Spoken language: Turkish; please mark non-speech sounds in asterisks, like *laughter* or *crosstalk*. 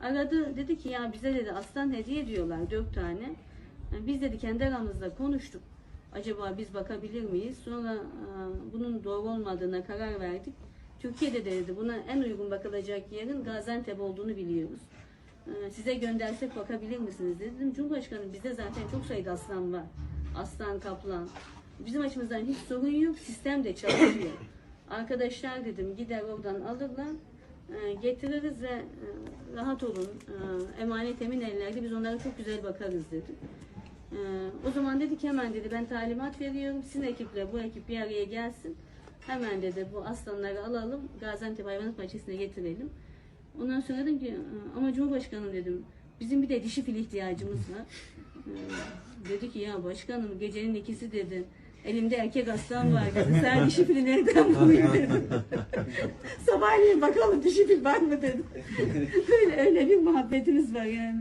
Aradı dedi ki ya bize dedi aslan hediye ediyorlar dört tane. Yani Biz dedi kendi aramızda konuştuk. Acaba biz bakabilir miyiz? Sonra e, bunun doğru olmadığına karar verdik. Türkiye'de de dedi buna en uygun bakılacak yerin Gaziantep olduğunu biliyoruz. E, Size göndersek bakabilir misiniz dedim. Cumhurbaşkanı bizde zaten çok sayıda aslan var. Aslan, kaplan. Bizim açımızdan hiç sorun yok. Sistem de çalışıyor. Arkadaşlar dedim gider oradan alırlar. E, Getiririz ve e, rahat olun. e, Emanet emin ellerde biz onlara çok güzel bakarız dedi. O zaman dedik hemen dedi ben talimat veriyorum. Sizin ekiple bu ekip bir araya gelsin. Hemen dedi bu aslanları alalım. Gaziantep Hayvanat Bahçesi'ne getirelim. Ondan sonra dedim ki "E, ama Cumhurbaşkanım dedim bizim bir de dişi fil ihtiyacımız var. Dedi ki ya başkanım gecenin ikisi dedi. Elimde erkek aslan var dedi. Sen dişi fili nereden bulayım *laughs* dedi. *laughs* Sabahleyin bakalım dişi fil var mı dedi. Böyle öyle bir muhabbetimiz var yani.